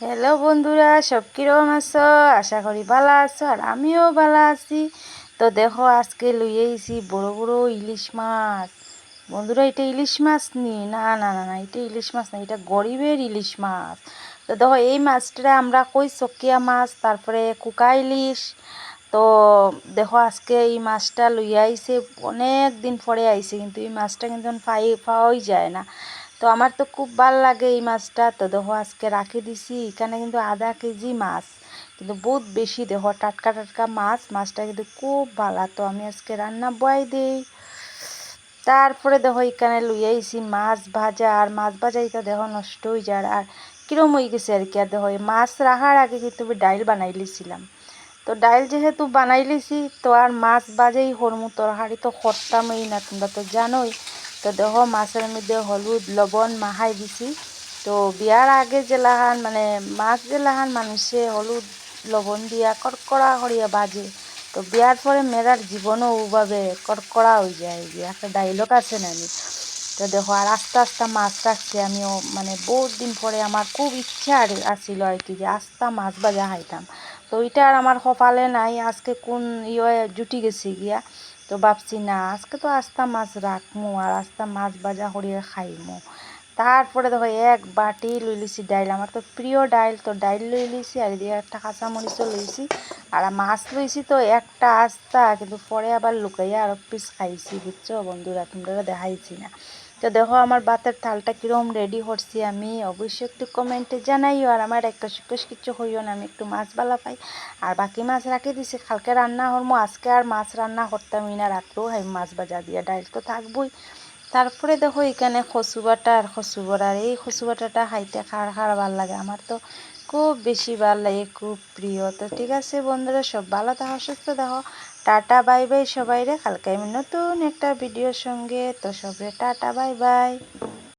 Hello বন্ধুরা, সব কীরকম আছো? আশা করি ভালো আছো আর আমিও ভালো আছি। তো দেখো, আজকে লইয়েছি বড় বড় ইলিশ মাছ। বন্ধুরা, এটা ইলিশ মাছ নি না না না না, এটা ইলিশ মাছ না, এটা গরিবের ইলিশ মাছ। তো দেখো, এই মাছটা আমরা কই চকিয়া মাছ, তারপরে কুকা ইলিশ। তো দেখো, আজকে এই মাছটা লইয়া আইছে অনেক দিন পরে আইছে, কিন্তু এই মাছটা কিন্তু পাই পাওয়াই যায় না। তো আমার তো খুব ভালো লাগে এই মাছটা। তো দেখো, আজকে রাখি দিছি। এখানে কিন্তু আধা কেজি মাছ, কিন্তু বহুত বেশি। দেখো, টাটকা টাটকা মাছ। মাছটা কিন্তু খুব ভালো। তো আমি আজকে রান্না বয় দিই। তারপরে দেখো, এখানে লইয়াইছি মাছ ভাজা। আর মাছ ভাজা এটা দেখো, নষ্ট হয়ে যায় আর কিরম হয়ে গেছে আর কি। আর দেখো মাছ রাখার আগে কিন্তু আমি ডাইল বানাই লিছিলাম। তো ডাইল যেহেতু বানাই লিছি, তো আর মাছ বাজেই হরমু তরকারি তো করতামই না। তোমরা তো জানোই। তো দেখো, মাছের মধ্যে হলুদ, লবণ মাহাই দিছি। তো বিয়ার আগে জেলাহান মানে মাছ জেলাহান মানুষে হলুদ, লবণ দিয়া কড়কড়া করিয়া বাজে। তো বিয়ার পরে মেয়েরার জীবনও ওভাবে কড়কড়া হয়ে যায়। একটা ডাইলগ আছে না আমি তো দেখো আর আস্তে আস্তে মাছ রাখছি আমিও মানে বহুত দিন পরে আমার খুব ইচ্ছা আর আসছিল আর কি যে আস্তা মাছ ভাজা খাইতাম। তো ওইটা আর আমার কপালে নাই। আজকে কোন ইয়ে জুটি গেছি গিয়া। তো ভাবছি, না, আজকে তো আস্তা মাছ রাখমু আর আস্তা মাছ ভাজা হরিয়ে খাইমু। তারপরে দেখো এক বাটি লই লিছি ডাইল, আমার তো প্রিয় ডাইল, তো ডাইল লই লিছি আর দিয়ে একটা কাঁচামরিচও লইছি আর মাছ লইছি তো একটা আস্তা, কিন্তু পরে আবার লুকাইয়া আর পিস খাইছি, বুঝছ বন্ধুরা? তোমরা দেখাইছি না। তো দেখো, আমার বাতের থালটা কীরকম রেডি হচ্ছি আমি। অবশ্যই একটু কমেন্টে জানাইও, আর আমার একটা সুকেশ কিছু হইও না, আমি একটু মাছ বালা পাই। আর বাকি মাছ রাখি দিছি, কালকে রান্না হরমো, আজকে আর মাছ রান্না করতামই না, রাত্রেও মাছ বাজা দিয়ে, ডাইল তো থাকবই। তারপরে দেখো এখানে কচু বাটা আর খসু বড়ার এই খসু বাটাটা খাইতে খার খার ভালো লাগে? আমার তো খুব বেশি ভালো লাগে, খুব প্রিয়। তো ঠিক আছে বন্ধুরা, সব ভালো থাকো, সুস্থ দেখো টাটা, বাই বাই সবাই রে কালকে আমি নতুন একটা ভিডিওর সঙ্গে, তো সবরে টাটা, বাই বাই।